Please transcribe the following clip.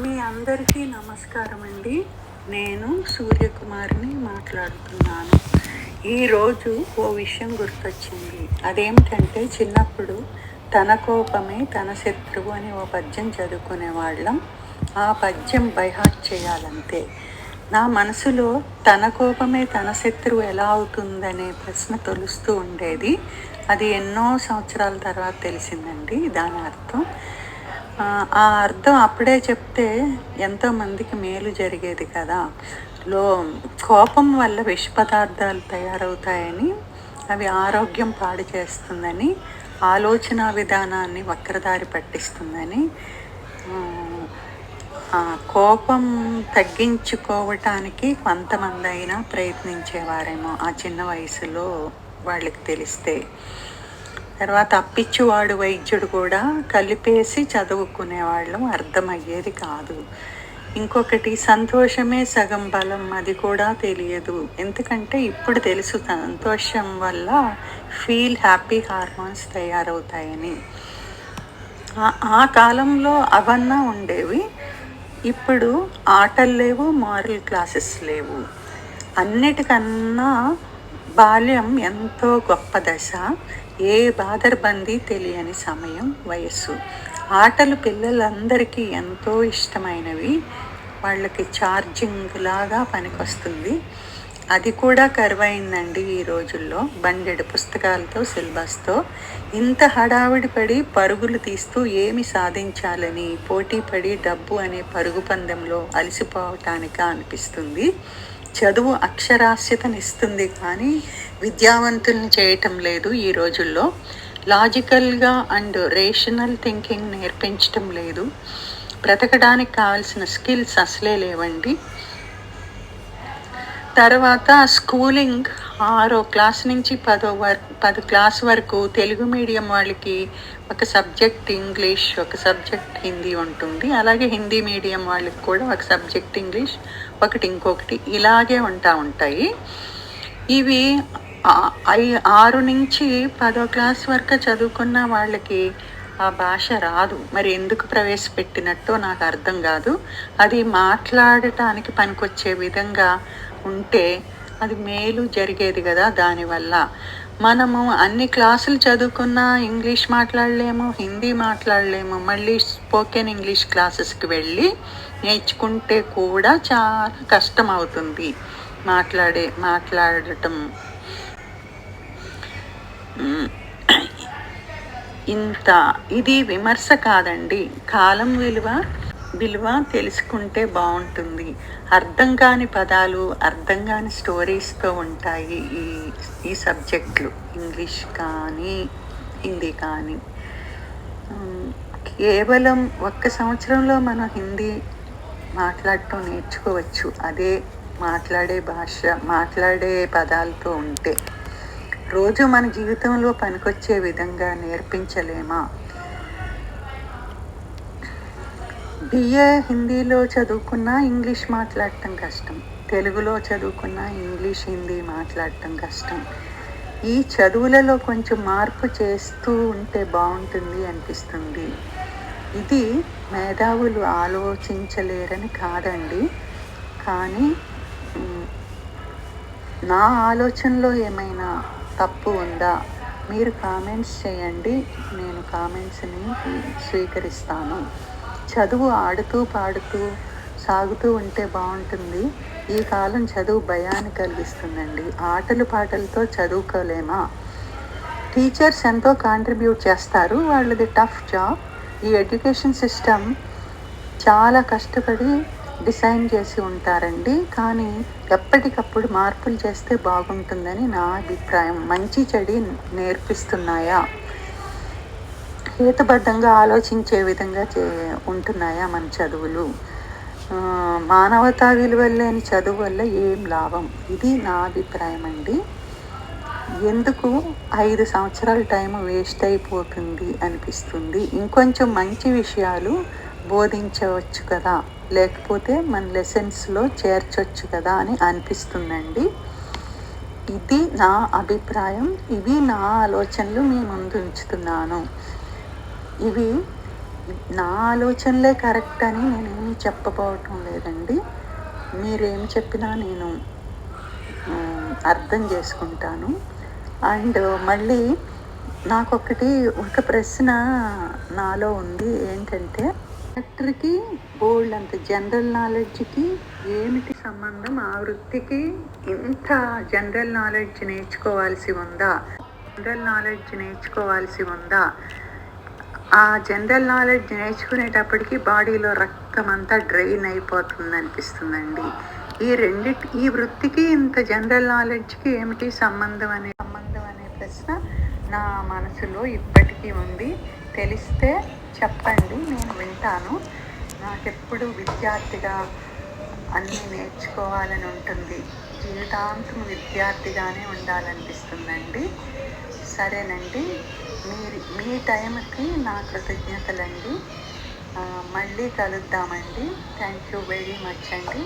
మీ అందరికీ నమస్కారం అండి నేను సూర్యకుమార్ని మాట్లాడుతున్నాను. ఈరోజు ఓ విషయం గుర్తొచ్చింది. అదేమిటంటే చిన్నప్పుడు తన కోపమే తన శత్రువు అని ఓ పద్యం చదువుకునే వాళ్ళం ఆ పద్యం బైహార్ట్ చేయాలంతే. నా మనసులో తన కోపమే తన శత్రువు ఎలా అవుతుందనే ప్రశ్న తొలుస్తూ ఉండేది. అది ఎన్నో సంవత్సరాల తర్వాత తెలిసిందండి. దాని అర్థం ఆ, అర్థం అప్పుడే చెప్తే ఎంతోమందికి మేలు జరిగేది కదా. లో కోపం వల్ల విష పదార్థాలు తయారవుతాయని అవి ఆరోగ్యం పాడు చేస్తుందని ఆలోచన విధానాన్ని వక్రదారి పట్టిస్తుందని కోపం తగ్గించుకోవటానికి కొంతమంది అయినా ప్రయత్నించేవారేమో ఆ చిన్న వయసులో వాళ్ళకి తెలిస్తే. తర్వాత అప్పిచ్చువాడు వైద్యుడు కూడా కలిపేసి చదువుకునేవాళ్ళం. అర్థమయ్యేది కాదు. ఇంకొకటి సంతోషమే సగం బలం అది కూడా తెలియదు. ఎందుకంటే ఇప్పుడు తెలుసు సంతోషం వల్ల ఫీల్ హ్యాపీ హార్మోన్స్ తయారవుతాయని. ఆ- ఆ కాలంలో అవన్నా ఉండేవి. ఇప్పుడు ఆటలు లేవు మారల్ క్లాసెస్ లేవు. అన్నిటికన్నా బాల్యం ఎంతో గొప్ప దశ. ఏ బాదర్బందీ తెలియని సమయం వయస్సు. ఆటలు పిల్లలందరికీ ఎంతో ఇష్టమైనవి. వాళ్ళకి ఛార్జింగ్ లాగా పనికొస్తుంది. అది కూడా కరువైందండి ఈ రోజుల్లో. బండెడు పుస్తకాలతో సిలబస్తో. ఇంత హడావిడి పడి పరుగులు తీస్తూ ఏమి సాధించాలని పోటీ పడి డబ్బు అనే పరుగు పందెంలో అలసిపోవటానిక అనిపిస్తుంది. చదువు అక్షరాస్యతనిస్తుంది కానీ విద్యావంతుల్ని చేయటం లేదు ఈ రోజుల్లో. లాజికల్గా అండ్ రేషనల్ థింకింగ్ నేర్పించటం లేదు. బ్రతకడానికి కావాల్సిన స్కిల్స్ అసలే లేవండి. తర్వాత స్కూలింగ్ ఆరో క్లాస్ నుంచి పదో వర్ పది క్లాస్ వరకు తెలుగు మీడియం వాళ్ళకి ఒక సబ్జెక్ట్ ఇంగ్లీష్ ఒక సబ్జెక్ట్ హిందీ ఉంటుంది. అలాగే హిందీ మీడియం వాళ్ళకి కూడా ఒక సబ్జెక్ట్ ఇంగ్లీష్ ఒకటి ఇంకొకటి ఇలాగే ఉంటా ఉంటాయి. ఇవి ఐ- ఆరు నుంచి పదో క్లాస్ వరకు చదువుకున్న వాళ్ళకి ఆ భాష రాదు. మరి ఎందుకు ప్రవేశపెట్టినట్టో నాకు అర్థం కాదు. అది మాట్లాడటానికి పనికొచ్చే విధంగా ఉంటే అది మేలు జరిగేది కదా దానివల్ల. మనము అన్ని క్లాసులు చదువుకున్నా ఇంగ్లీష్ మాట్లాడలేము హిందీ మాట్లాడలేము. మళ్ళీ స్పోకెన్ ఇంగ్లీష్ క్లాసెస్కి వెళ్ళి నేర్చుకుంటే కూడా చాలా కష్టం అవుతుంది మాట్లాడే మాట్లాడటం. ఇంత ఇది విమర్శ కాదండి. కాలం విలువ విలువ తెలుసుకుంటే బాగుంటుంది. అర్థం కాని పదాలు అర్థం కాని స్టోరీస్తో ఉంటాయి ఈ ఈ సబ్జెక్టులు ఇంగ్లీష్ కానీ హిందీ కానీ. కేవలం ఒక్క సంవత్సరంలో మనం హిందీ మాట్లాడటం నేర్చుకోవచ్చు. అదే మాట్లాడే భాష మాట్లాడే పదాలతో ఉంటే. రోజు మన జీవితంలో పనికొచ్చే విధంగా నేర్పించలేమా? బిఏ హిందీలో చదువుకున్నా ఇంగ్లీష్ మాట్లాడటం కష్టం. తెలుగులో చదువుకున్నా ఇంగ్లీష్ హిందీ మాట్లాడటం కష్టం. ఈ చదువులలో కొంచెం మార్పు చేస్తూ ఉంటే బాగుంటుంది అనిపిస్తుంది. ఇది మేధావులు ఆలోచించలేరని కాదండి. కానీ నా ఆలోచనలో ఏమైనా తప్పు ఉందా? మీరు కామెంట్స్ చేయండి. నేను కామెంట్స్ని స్వీకరిస్తాను. చదువు ఆడుతూ పాడుతూ సాగుతూ ఉంటే బాగుంటుంది. ఈ కాలం చదువు భయాన్ని కలిగిస్తుందండి. ఆటలు పాటలతో చదువుకోలేమా? టీచర్స్ ఎంతో కాంట్రిబ్యూట్ చేస్తారు. వాళ్ళది టఫ్ జాబ్. ఈ ఎడ్యుకేషన్ సిస్టమ్ చాలా కష్టపడి డిజైన్ చేసి ఉంటారండి. కానీ ఎప్పటికప్పుడు మార్పులు చేస్తే బాగుంటుందని నా అభిప్రాయం. మంచి చెడి నేర్పిస్తున్నాయా? హేతుబద్ధంగా ఆలోచించే విధంగా చే ఉంటున్నాయా మన చదువులు? మానవతా విలువలు లేని చదువు వల్ల ఏం లాభం? ఇది నా అభిప్రాయం అండి. ఎందుకు ఐదు సంవత్సరాల టైం వేస్ట్ అయిపోతుంది అనిపిస్తుంది. ఇంకొంచెం మంచి విషయాలు బోధించవచ్చు కదా? లేకపోతే మన లెసన్స్లో చేర్చవచ్చు కదా అని అనిపిస్తుందండి. ఇది నా అభిప్రాయం. ఇవి నా ఆలోచనలు మీ ముందు ఉంచుతున్నాను. ఇవి నా ఆలోచనలే కరెక్ట్ అని నేనేమి చెప్పబోవటం లేదండి. మీరేం చెప్పినా నేను అర్థం చేసుకుంటాను. అండ్ మళ్ళీ నాకొకటి ఒక ప్రశ్న నాలో ఉంది. ఏంటంటే డాక్టర్కి బోల్డ్ అంత జనరల్ నాలెడ్జ్కి ఏమిటి సంబంధం? ఆ వృత్తికి ఇంత జనరల్ నాలెడ్జ్ నేర్చుకోవాల్సి ఉందా? జనరల్ నాలెడ్జ్ నేర్చుకోవాల్సి ఉందా? ఆ జనరల్ నాలెడ్జ్ నేర్చుకునేటప్పటికి బాడీలో రక్తం అంతా డ్రైన్ అయిపోతుంది అనిపిస్తుందండి ఈ రెండిటి ఈ వృత్తికి ఇంత జనరల్ నాలెడ్జ్కి ఏమిటి సంబంధం అనే సంబంధం అనే ప్రశ్న నా మనసులో ఇప్పటికీ ఉంది. తెలిస్తే చెప్పండి నేను వింటాను. నాకెప్పుడు విద్యార్థిగా అన్నీ నేర్చుకోవాలని ఉంటుంది. జీవితాంతం విద్యార్థిగానే ఉండాలనిపిస్తుందండి. సరేనండి. మీరు మీ టైంకి నా కృతజ్ఞతలండి. మళ్ళీ కలుద్దామండి. థ్యాంక్ యూ వెరీ మచ్ అండి.